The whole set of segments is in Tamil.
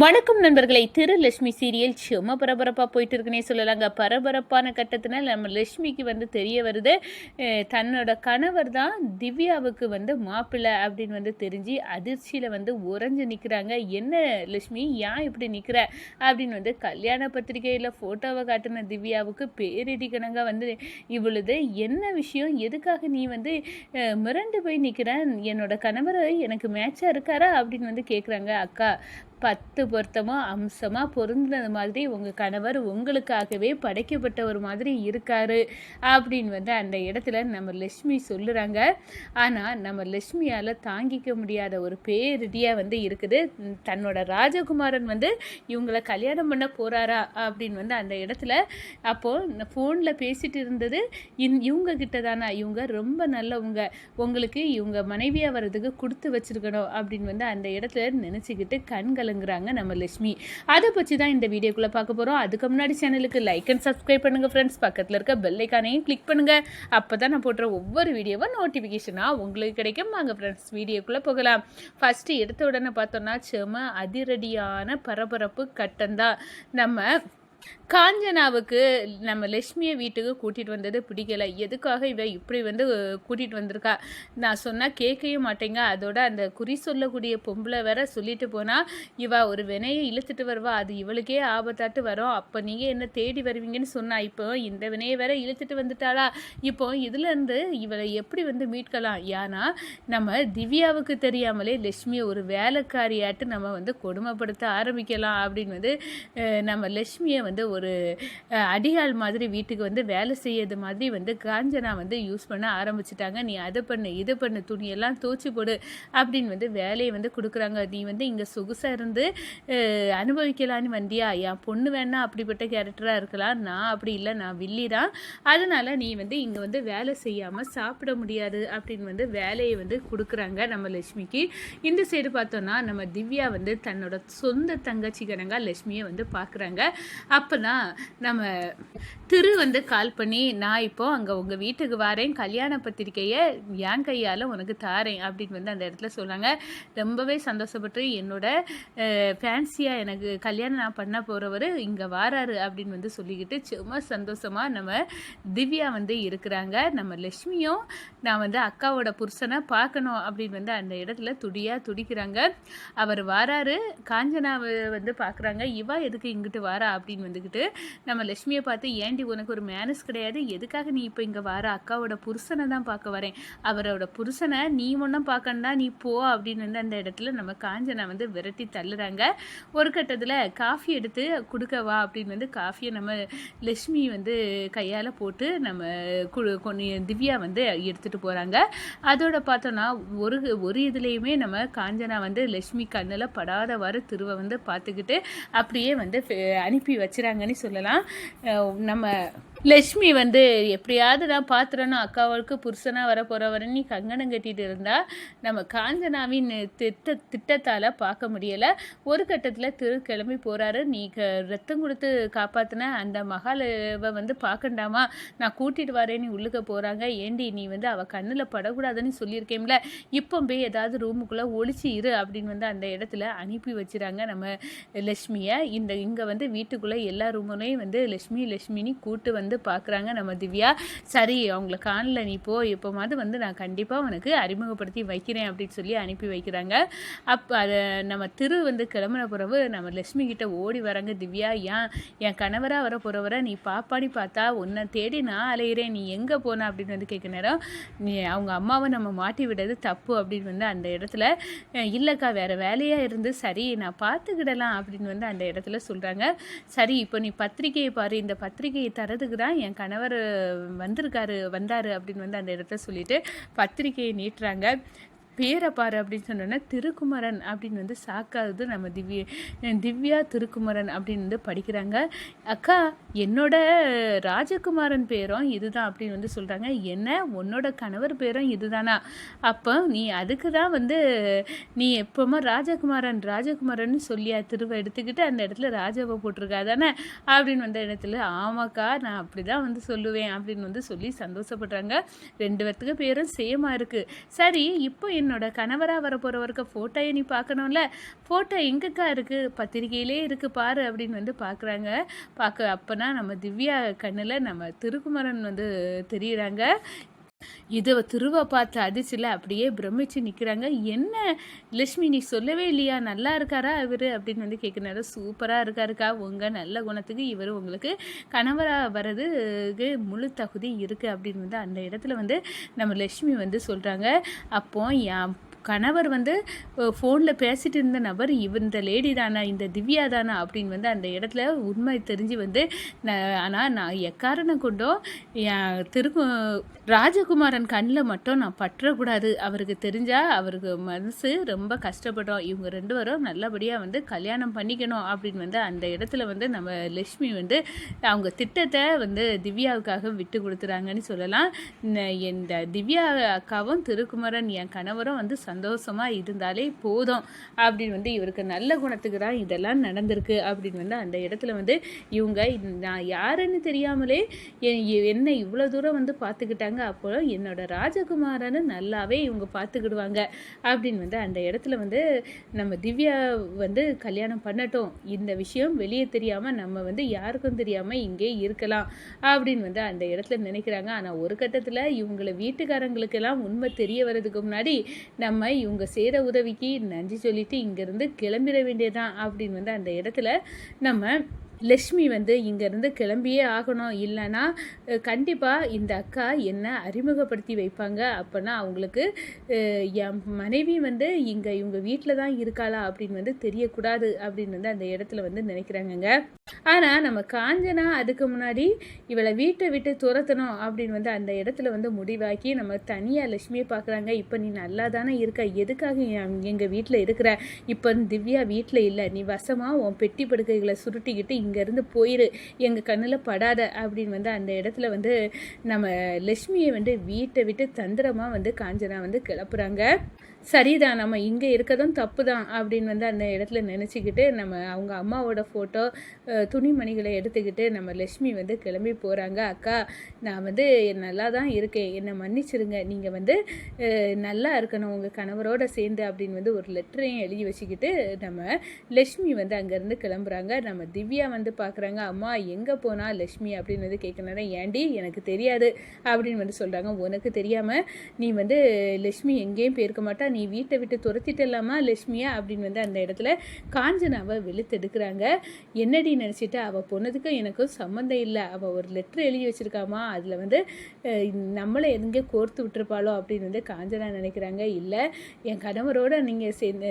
வணக்கம் நண்பர்களை. திரு லட்சுமி சீரியல் சும்மா பரபரப்பாக போயிட்டு இருக்குன்னே சொல்லலாங்க. பரபரப்பான கட்டத்தினால் நம்ம லட்சுமிக்கு வந்து தெரிய வருது. தன்னோட கணவர் தான் திவ்யாவுக்கு வந்து மாப்பிள்ளை அப்படின்னு வந்து தெரிஞ்சு அதிர்ச்சியில் வந்து உறைஞ்சு நிற்கிறாங்க என்ன லட்சுமி ஏன் இப்படி நிற்கிற அப்படின்னு வந்து கல்யாண பத்திரிகையில் ஃபோட்டோவை காட்டின திவ்யாவுக்கு பேரிடிக்கணங்க வந்து இவ்வளவு என்ன விஷயம்? எதுக்காக நீ வந்து மிரண்டு போய் நிற்கிற என்னோட கணவர் எனக்கு மேட்சாக இருக்காரா? அப்படின்னு வந்து கேட்குறாங்க அக்கா. பத்து பொருத்தமாக அம்சமாக பொருந்தினது மாதிரி உங்கள் கணவர் உங்களுக்காகவே படைக்கப்பட்டவர் மாதிரி இருக்காரு அப்படின்னு வந்து அந்த இடத்துல நம்ம லட்சுமி சொல்லுறாங்க. ஆனால் நம்ம லட்சுமியால் தாங்கிக்க முடியாத ஒரு பேரிடியாக வந்து இருக்குது. தன்னோட ராஜகுமாரன் வந்து இவங்களை கல்யாணம் பண்ண போகிறாரா அப்படின்னு வந்து அந்த இடத்துல அப்போது ஃபோனில் பேசிட்டு இருந்தது இன் இவங்க கிட்ட தானா? இவங்க ரொம்ப நல்லவங்க. உங்களுக்கு இவங்க மனைவியாக வர்றதுக்கு கொடுத்து வச்சிருக்கணும் அப்படின்னு வந்து அந்த இடத்துல நினச்சிக்கிட்டு கண்களை ஆளுங்கிறாங்க நம்ம லட்சுமி. அதை பற்றி தான் இந்த வீடியோக்குள்ளே பார்க்க போகிறோம் அதுக்கு முன்னாடி சேனலுக்கு லைக் அண்ட் சப்ஸ்கிரைப் பண்ணுங்கள் ஃப்ரெண்ட்ஸ் பக்கத்தில் இருக்க பெல்லைக்கானையும் கிளிக் பண்ணுங்கள் அப்போ தான் நான் போடுற ஒவ்வொரு வீடியோவும் நோட்டிஃபிகேஷனாக உங்களுக்கு கிடைக்கும். வாங்க ஃப்ரெண்ட்ஸ் வீடியோக்குள்ளே போகலாம். ஃபஸ்ட்டு எடுத்த உடனே பார்த்தோன்னா செம அதிரடியான பரபரப்பு கட்டம்தான். நம்ம காஞ்சனாவுக்கு நம்ம லட்சுமியை வீட்டுக்கு கூட்டிகிட்டு வந்தது பிடிக்கல. எதுக்காக இவ இப்படி வந்து கூட்டிகிட்டு வந்திருக்கா? நான் சொன்னால் கேட்கவே மாட்டேங்க. அதோட அந்த குறி சொல்லக்கூடிய பொம்பளை வேற சொல்லிட்டு போனால் இவ ஒரு வினையை இழுத்துட்டு வருவா. அது இவளுக்கே ஆபத்தாட்டு வரும். அப்போ நீங்கள் என்ன தேடி வருவீங்கன்னு சொன்னா இப்போ இந்த வினையை வேற இழுத்துட்டு வந்துட்டாளா? இப்போ இதுலேருந்து இவளை எப்படி வந்து மீட்கலாம்? ஏன்னா நம்ம திவ்யாவுக்கு தெரியாமலே லட்சுமியை ஒரு வேலைக்காரியாட்டு நம்ம வந்து கொடுமைப்படுத்த ஆரம்பிக்கலாம் அப்படின்னு வந்து நம்ம லட்சுமியை வந்து வந்து ஒரு அஹ், அடியாள் மாதிரி வீட்டுக்கு வந்து வேலை செய்யறது மாதிரி வந்து காஞ்சனா வந்து யூஸ் பண்ண ஆரம்பிச்சிட்டாங்க. நீ அதை பண்ணு இதை பண்ணு துணியெல்லாம் தோச்சி போடு அப்படின்னு வந்து வேலையை வந்து கொடுக்குறாங்க. நீ வந்து இங்கே சொகுசாக இருந்து அனுபவிக்கலான்னு வந்தியா? என் பொண்ணு வேணா அப்படிப்பட்ட கேரக்டராக இருக்கலாம். நான் அப்படி இல்லை. நான் வில்லி தான். அதனால நீ வந்து இங்கே வந்து வேலை செய்யாமல் சாப்பிட முடியாது அப்படின்னு வந்து வேலையை வந்து கொடுக்குறாங்க நம்ம லட்சுமிக்கு. இந்த சைடு பார்த்தோன்னா நம்ம திவ்யா வந்து தன்னோட சொந்த தங்கச்சி கணங்க லட்சுமியை வந்து பார்க்குறாங்க. அப்போ தான் நம்ம திரு வந்து கால் பண்ணி நான் இப்போ அங்கே உங்கள் வீட்டுக்கு வரேன். கல்யாண பத்திரிக்கையை என் கையால் உனக்கு தாரேன். அப்படின்னு வந்து அந்த இடத்துல சொல்கிறாங்க ரொம்பவே சந்தோஷப்பட்டு என்னோட ஃபேன்சியாக எனக்கு கல்யாணம் நான் பண்ண போகிறவர் இங்கே வாராரு அப்படின்னு வந்து சொல்லிக்கிட்டு சும்மா சந்தோஷமாக நம்ம திவ்யா வந்து இருக்கிறாங்க. நம்ம லட்சுமியும் நான் வந்து அக்காவோட புருஷனை பார்க்கணும் அப்படின்னு வந்து அந்த இடத்துல துடியாக துடிக்கிறாங்க. அவர் வாராரு. காஞ்சனாவை வந்து பார்க்குறாங்க. இவா எதுக்கு இங்கிட்டு வாரா? அப்படின்னு வந்துக்கிட்டு நம்ம லட்சுமியை பார்த்து ஏண்டி உனக்கு ஒரு மேனஸ் கிடையாது. எதுக்காக நீ இப்போ இங்கே வார? அக்காவோட புருஷனை தான் பார்க்க வரேன். அவரோட புருஷனை நீ ஒன்றும் பார்க்கணும்னா நீ போ அப்படின்னு வந்து அந்த இடத்துல நம்ம காஞ்சனா வந்து விரட்டி தள்ளுறாங்க. ஒரு கட்டத்தில் காஃபி எடுத்து கொடுக்க வா அப்படின்னு வந்து காஃபியை நம்ம லட்சுமி வந்து கையால் போட்டு நம்ம கு- திவ்யா வந்து எடுத்துகிட்டு போகிறாங்க அதோட பார்த்தோன்னா ஒரு ஒரு இதுலேயுமே நம்ம காஞ்சனா வந்து லட்சுமி கண்ணில் படாதவாறு திருவை வந்து பார்த்துக்கிட்டு அப்படியே வந்து அனுப்பி வச்சுறாங்கன்னு சொல்லலாம். நம்ம நம்ம லட்சுமி வந்து எப்படியாவது நான் பார்த்துறணும் அக்காவுக்கு புருஷனாக வர போகிறவரன்னு நீ கங்கணம் கட்டிட்டு இருந்தா நம்ம காஞ்சனாவின் திட்ட திட்டத்தால் பார்க்க முடியலை. ஒரு கட்டத்தில் திரு கிளம்பி போகிறாரு நீ க ரத்தம் கொடுத்து காப்பாற்றின அந்த மகாலவை வந்து பார்க்கண்டாமா? நான் கூட்டிகிட்டு வரேன்னு உள்ளுக்க போகிறாங்க ஏண்டி நீ வந்து அவள் கண்ணில் படக்கூடாதுன்னு சொல்லியிருக்கேன்ல இப்போ போய் ஏதாவது ரூமுக்குள்ளே ஒழிச்சு இரு அப்படின்னு வந்து அந்த இடத்துல அனுப்பி வச்சுறாங்க நம்ம லட்சுமியை. இந்த இங்கே வந்து வீட்டுக்குள்ளே எல்லா ரூமுமே வந்து லட்சுமி லட்சுமினி கூட்டு வந்து பார்க்குறாங்க நம்ம திவ்யா சரி அவங்கள காணல நீ போ. எப்போமாவது வந்து நான் கண்டிப்பாக உனக்கு அறிமுகப்படுத்தி வைக்கிறேன் அப்படின்னு சொல்லி அனுப்பி வைக்கிறாங்க. அப்போ அதை நம்ம திரு வந்து கிளம்புன பிறகு நம்ம லட்சுமி கிட்ட ஓடி வராங்க. திவ்யா ஏன்? என் கணவராக வர போகிறவரை நீ பாப்பான்னு பார்த்தா உன்னை தேடி நான் அலையிறேன். நீ எங்கே போன? அப்படின்னு வந்து கேட்க நேரம் நீ அவங்க அம்மாவை நம்ம மாட்டி விடுறது தப்பு. அப்படின்னு வந்து அந்த இடத்துல இல்லைக்கா வேறு வேலையாக இருந்து சரி நான் பார்த்துக்கிடலாம். அப்படின்னு வந்து அந்த இடத்துல சொல்கிறாங்க சரி இப்போ நீ பத்திரிக்கையை பாரு. இந்த பத்திரிக்கையை தரதுக்கு தான் என் கணவர் வந்திருக்காரு வந்தார் அப்படின்னு வந்து அந்த இடத்த சொல்லிட்டு பத்திரிக்கையை நீட்டுறாங்க. பேரை பாரு அப்படின்னு சொன்னோன்னா திருக்குமரன் அப்படின்னு வந்து சாக்காதது நம்ம திவ்யா திவ்யா திருக்குமரன் அப்படின்னு வந்து படிக்கிறாங்க. அக்கா என்னோட ராஜகுமாரன் பேரும் இதுதான் அப்படின்னு வந்து சொல்கிறாங்க என்ன? உன்னோட கணவர் பேரும் இதுதானா? அப்போ நீ அதுக்கு தான் வந்து நீ எப்போமா ராஜகுமாரன் ராஜகுமாரன் சொல்லியா? திருவை எடுத்துக்கிட்டு அந்த இடத்துல ராஜாவை போட்டிருக்கா? தானே அப்படின்னு வந்த இடத்துல ஆமாக்கா நான் அப்படி தான் வந்து சொல்லுவேன் அப்படின்னு வந்து சொல்லி சந்தோஷப்படுறாங்க. ரெண்டு பேர்த்துக்கு பேரும் சேமாக இருக்குது சரி இப்போ என்ன என்னோட கணவராக வர போகிறவருக்கு ஃபோட்டோயை நீ பார்க்கணும்ல? ஃபோட்டோ எங்கக்கா இருக்குது பத்திரிக்கையிலே இருக்குது பாரு அப்படின்னு வந்து பார்க்குறாங்க. பார்க்க அப்போனா நம்ம திவ்யா கண்ணில் நம்ம திருக்குமரன் வந்து தெரியுறாங்க. இதை திருவை பார்த்து அதிர்ச்சியில் அப்படியே பிரமிச்சு நிற்கிறாங்க என்ன? லட்சுமி நீ சொல்லவே இல்லையா? நல்லா இருக்காரா இவர்? அப்படின்னு வந்து கேட்குறாரு சூப்பராக இருக்காருக்கா. உங்கள் நல்ல குணத்துக்கு இவர் உங்களுக்கு கணவராக வர்றதுக்கு முழு தகுதி இருக்குது அப்படின்னு வந்து அந்த இடத்துல வந்து நம்ம லட்சுமி வந்து சொல்கிறாங்க அப்போ என் கணவர் வந்து ஃபோனில் பேசிட்டு இருந்த நபர் இவ இந்த லேடி தானா? இந்த திவ்யா தானா? அப்படின்னு வந்து அந்த இடத்துல உண்மை தெரிஞ்சு வந்து ஆனால் நான் எக்காரணம் கொண்டோ என் திருக்கு ராஜகுமாரன் கண்ணில் மட்டும் நான் பற்றக்கூடாது. அவருக்கு தெரிஞ்சால் அவருக்கு மனசு ரொம்ப கஷ்டப்படும். இவங்க ரெண்டு பேரும் நல்லபடியாக வந்து கல்யாணம் பண்ணிக்கணும் அப்படின்னு வந்து அந்த இடத்துல வந்து நம்ம லக்ஷ்மி வந்து அவங்க திட்டத்தை வந்து திவ்யாவுக்காக விட்டு கொடுத்துறாங்கன்னு சொல்லலாம். இந்த திவ்யா அக்காவும் திருக்குமரன் என் கணவரும் வந்து சந்தோஷமாக இருந்தாலே போதும் அப்படின்னு வந்து இவருக்கு நல்ல குணத்துக்கு தான் இதெல்லாம் நடந்திருக்கு அப்படின்னு வந்து அந்த இடத்துல வந்து இவங்க நான் யாருன்னு தெரியாமலே என்னை இவ்வளோ தூரம் வந்து பார்த்துக்கிட்டாங்க. அப்போ என்னோட ராஜகுமாரன்னு நல்லாவே இவங்க பார்த்துக்கிடுவாங்க. அப்படின்னு வந்து அந்த இடத்துல வந்து நம்ம திவ்யா வந்து கல்யாணம் பண்ணட்டும். இந்த விஷயம் வெளியே தெரியாமல் நம்ம வந்து யாருக்கும் தெரியாமல் இங்கே இருக்கலாம் அப்படின்னு வந்து அந்த இடத்துல நினைக்கிறாங்க. ஆனால் ஒரு கட்டத்தில் இவங்களை வீட்டுக்காரங்களுக்கெல்லாம் உண்மை தெரிய வர்றதுக்கு முன்னாடி நம்ம நம்ம இவங்க செய்கிற உதவிக்கு நன்றி சொல்லிட்டு இங்கேருந்து கிளம்பிட வேண்டியதான் அப்படின்னு வந்து அந்த இடத்துல நம்ம லக்ஷ்மி வந்து இங்கேருந்து கிளம்பியே ஆகணும். இல்லைன்னா கண்டிப்பாக இந்த அக்கா என்ன அறிமுகப்படுத்தி வைப்பாங்க. அப்போனா அவங்களுக்கு என் மனைவி வந்து இங்கே இவங்க வீட்டில் தான் இருக்காளா அப்படின்னு வந்து தெரியக்கூடாது அப்படின்னு வந்து அந்த இடத்துல வந்து நினைக்கிறாங்கங்க. ஆனால் நம்ம காஞ்சனா அதுக்கு முன்னாடி இவளை வீட்டை விட்டு துரத்தணும் அப்படின்னு வந்து அந்த இடத்துல வந்து முடிவாக்கி நம்ம தனியாக லட்சுமியை பார்க்குறாங்க. இப்போ நீ நல்லா தானே இருக்க. எதுக்காக எங்கள் வீட்டில் இருக்கிற? இப்போ திவ்யா வீட்டில் இல்லை. நீ வசமாக உன் பெட்டி படுக்கைகளை சுருட்டிக்கிட்டு இங்கேருந்து போயிரு எங்கள் கண்ணில் படாத அப்படின்னு வந்து அந்த இடத்துல வந்து நம்ம லக்ஷ்மியை வந்து வீட்டை விட்டு தந்திரமாக வந்து காஞ்சனா வந்து கிளப்புறாங்க. சரிதான் நம்ம இங்கே இருக்கதும் தப்பு தான் அப்படின்னு வந்து அந்த இடத்துல நினச்சிக்கிட்டு நம்ம அவங்க அம்மாவோட ஃபோட்டோ துணிமணிகளை எடுத்துக்கிட்டு நம்ம லக்ஷ்மி வந்து கிளம்பி போகிறாங்க அக்கா நான் வந்து நல்லா தான் இருக்கேன். என்னை மன்னிச்சிருங்க. நீங்கள் வந்து நல்லா இருக்கணும். உங்கள் கணவரோட சேர்ந்து அப்படின்னு வந்து ஒரு லெட்டரையும் எழுதி வச்சுக்கிட்டு நம்ம லக்ஷ்மி வந்து அங்கேருந்து கிளம்புறாங்க. நம்ம திவ்யா வந்து பார்க்குறாங்க அம்மா எங்கே போனால் லக்ஷ்மி அப்படின்னு வந்து கேட்கணும் ஏண்டி எனக்கு தெரியாது அப்படின்னு வந்து சொல்கிறாங்க உனக்கு தெரியாமல் நீ வந்து லக்ஷ்மி எங்கேயும் போயிருக்க மாட்டா. நீ வீட்டை விட்டு துரத்திட்டலாமா லட்சுமியா? அப்படின்னு வந்து அந்த இடத்துல காஞ்சனாவை வெளுத்தெடுக்கிறாங்க என்னடி நினச்சிட்டு அவள் போனதுக்கும் எனக்கும் சம்மந்தம் இல்லை. அவள் ஒரு லெட்ரு எழுதி வச்சுருக்காமா? அதில் வந்து நம்மளை எங்கே கோர்த்து விட்டுருப்பாளோ அப்படின்னு வந்து காஞ்சனா நினைக்கிறாங்க. இல்லை என் கணவரோட நீங்கள் சேர்ந்து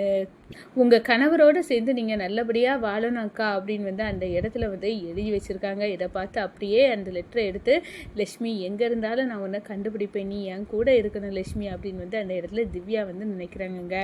உங்கள் கணவரோடு சேர்ந்து நீங்கள் நல்லபடியாக வாழணும் அக்கா அப்படின்னு வந்து அந்த இடத்துல வந்து எழுதி வச்சுருக்காங்க. இதை பார்த்து அப்படியே அந்த லெட்டரை எடுத்து லட்சுமி எங்கே இருந்தாலும் நான் உன்னை கண்டுபிடிப்பேன். நீ என் கூட இருக்கணும் லக்ஷ்மி அப்படின்னு வந்து அந்த இடத்துல திவ்யா வந்து நினைக்கிறாங்கங்க.